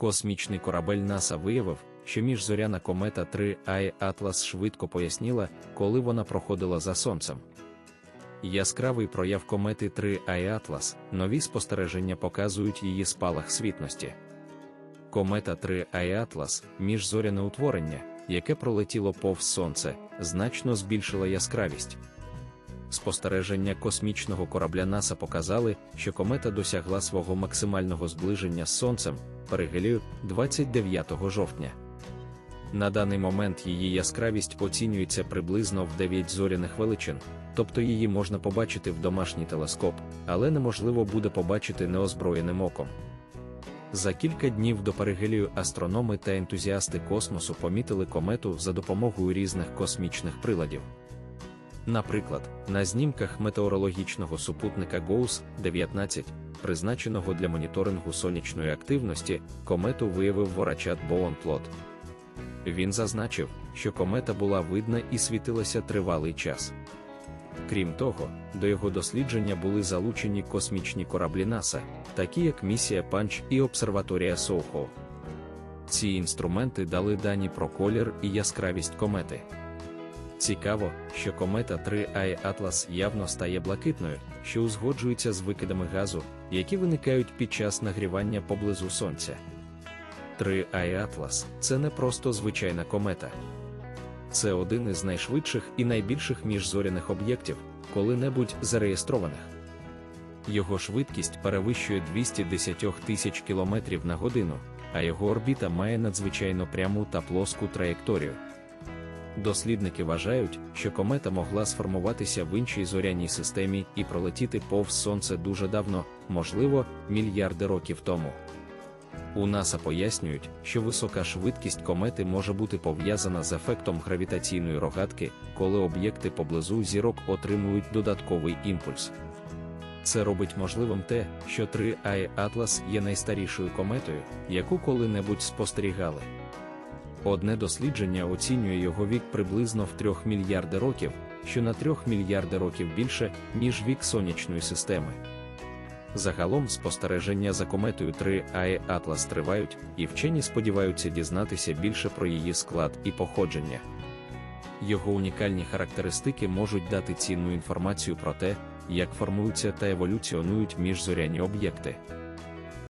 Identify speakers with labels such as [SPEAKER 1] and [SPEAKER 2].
[SPEAKER 1] Космічний корабель НАСА виявив, що міжзоряна комета 3 ай Атлас швидко поясніла, коли вона проходила за сонцем. Яскравий прояв комети 3 ай Атлас, нові спостереження показують її спалах світності. Комета 3 ай Атлас, міжзоряне утворення, яке пролетіло повз сонце, значно збільшила яскравість. Спостереження космічного корабля НАСА показали, що комета досягла свого максимального зближення з сонцем перигелію 29 жовтня. На даний момент її яскравість оцінюється приблизно в 9 зоряних величин, тобто її можна побачити в домашній телескоп, але неможливо буде побачити неозброєним оком. За кілька днів до перигелію астрономи та ентузіасти космосу помітили комету за допомогою різних космічних приладів. Наприклад, на знімках метеорологічного супутника GOES 19, призначеного для моніторингу сонячної активності, комету виявив ворачат Боонплот. Він зазначив, що комета була видна і світилася тривалий час. Крім того, до його дослідження були залучені космічні кораблі НАСА, такі як місія Панч і обсерваторія Соухо. Ці інструменти дали дані про колір і яскравість комети. Цікаво, що комета 3 ай Атлас явно стає блакитною, що узгоджується з викидами газу, які виникають під час нагрівання поблизу Сонця. 3 ай Атлас це не просто звичайна комета. Це один із найшвидших і найбільших міжзоряних об'єктів, коли-небудь зареєстрованих. Його швидкість перевищує 210 тисяч кілометрів на годину, а його орбіта має надзвичайно пряму та плоску траєкторію. Дослідники вважають, що комета могла сформуватися в іншій зоряній системі і пролетіти повз сонце дуже давно, можливо, мільярди років тому. У НАСА пояснюють, що висока швидкість комети може бути пов'язана з ефектом гравітаційної рогатки, коли об'єкти поблизу зірок отримують додатковий імпульс. Це робить можливим те, що 3 ай Атлас є найстарішою кометою, яку коли-небудь спостерігали. Одне дослідження оцінює його вік приблизно в 3 мільярди років, що на 3 мільярди років більше, ніж вік сонячної системи. Загалом спостереження за кометою 3 ай Атлас тривають, і вчені сподіваються дізнатися більше про її склад і походження. Його унікальні характеристики можуть дати цінну інформацію про те, як формуються та еволюціонують міжзоряні об'єкти.